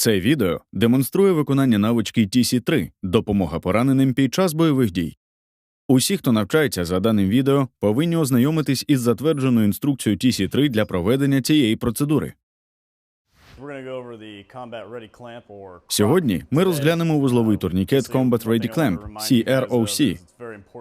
Це відео демонструє виконання навички TC3 допомога пораненим під час бойових дій. Усі, хто навчається за даним відео, повинні ознайомитись із затвердженою інструкцією TC3 для проведення цієї процедури. Сьогодні ми розглянемо вузловий турнікет Combat Ready Clamp CROC.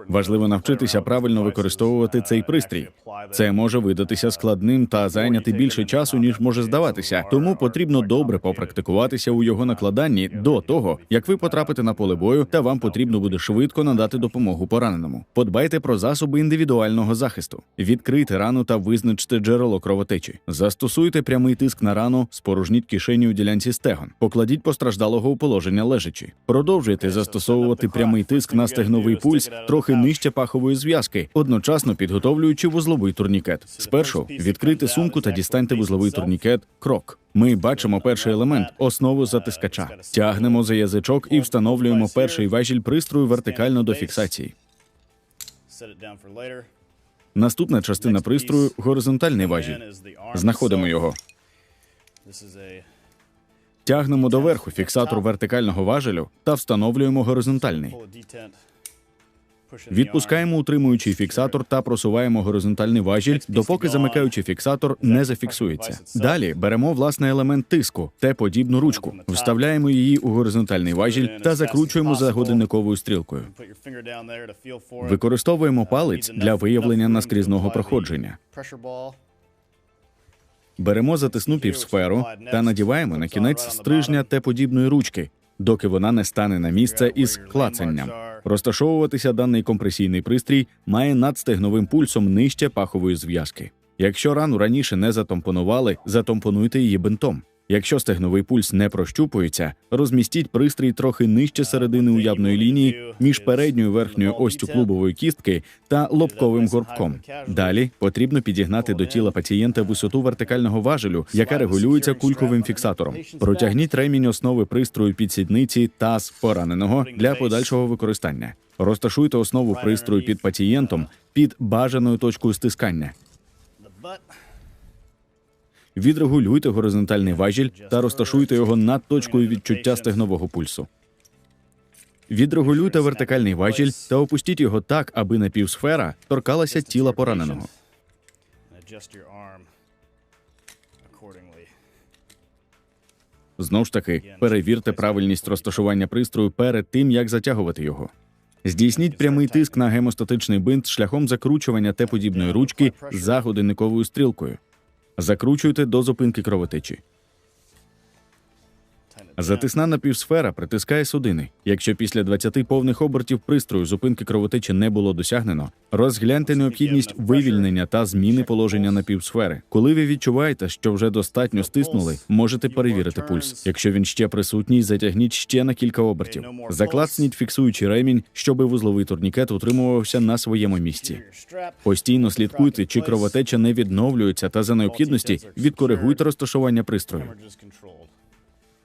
Важливо навчитися правильно використовувати цей пристрій. Це може видатися складним та зайняти більше часу, ніж може здаватися. Тому потрібно добре попрактикуватися у його накладанні до того, як ви потрапите на поле бою, та вам потрібно буде швидко надати допомогу пораненому. Подбайте про засоби індивідуального захисту. Відкрийте рану та визначте джерело кровотечі. Застосуйте прямий тиск на рану, спорожніть кишені у ділянці стегон. Покладіть постраждалого у положення лежачі. Продовжуйте застосовувати прямий тиск на стегновий пульс трохи нижче пахової зв'язки, одночасно підготовлюючи вузловий турнікет. Спершу відкрийте сумку та дістаньте вузловий турнікет крок. Ми бачимо перший елемент основу затискача. Тягнемо за язичок і встановлюємо перший важіль пристрою вертикально до фіксації. Наступна частина пристрою горизонтальний важіль. Знаходимо його. Тягнемо доверху фіксатор вертикального важелю та встановлюємо горизонтальний. Відпускаємо утримуючий фіксатор та просуваємо горизонтальний важіль, допоки замикаючий фіксатор не зафіксується. Далі беремо власне елемент тиску, те подібну ручку, вставляємо її у горизонтальний важіль та закручуємо за годинниковою стрілкою. Використовуємо Uh, палець для виявлення наскрізного проходження. Беремо затисну півсферу та надіваємо на кінець стрижня те подібної ручки, доки вона не стане на місце із клацанням. Розташовуватися даний компресійний пристрій має над стегновим пульсом нижче пахової зв'язки. Якщо рану раніше не затомпонували, затомпонуйте її бинтом. Якщо стегновий пульс не прощупується, розмістіть пристрій трохи нижче середини уявної лінії між передньою верхньою остю клубової кістки та лобковим горбком. Далі потрібно підігнати до тіла пацієнта висоту вертикального важелю, яка регулюється кульковим фіксатором. Протягніть ремінь основи пристрою під сідниці таз пораненого для подальшого використання. Розташуйте основу пристрою під пацієнтом під бажаною точкою стискання. Відрегулюйте горизонтальний важіль та розташуйте його над точкою відчуття стегнового пульсу. Відрегулюйте вертикальний важіль та опустіть його так, аби напівсфера торкалася тіла пораненого. Знову ж таки, перевірте правильність розташування пристрою перед тим, як затягувати його. Здійсніть прямий тиск на гемостатичний бинт шляхом закручування Т-подібної ручки за годинниковою стрілкою. Закручуйте до зупинки кровотечі. Затисна напівсфера притискає судини. Якщо після 20 повних обертів пристрою зупинки кровотечі не було досягнено, розгляньте необхідність вивільнення та зміни положення напівсфери. Коли ви відчуваєте, що вже достатньо стиснули, можете перевірити пульс. Якщо він ще присутній, затягніть ще на кілька обертів. Заклацніть фіксуючий ремінь, щоби вузловий турнікет утримувався на своєму місці. Постійно слідкуйте, чи кровотеча не відновлюється, та за необхідності відкоригуйте розташування пристрою.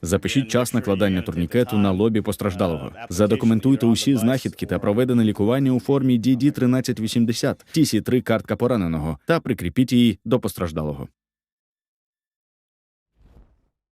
Запишіть час накладання турнікету на лобі постраждалого. Задокументуйте усі знахідки та проведене лікування у формі DD 1380 TC3 картка пораненого та прикріпіть її до постраждалого.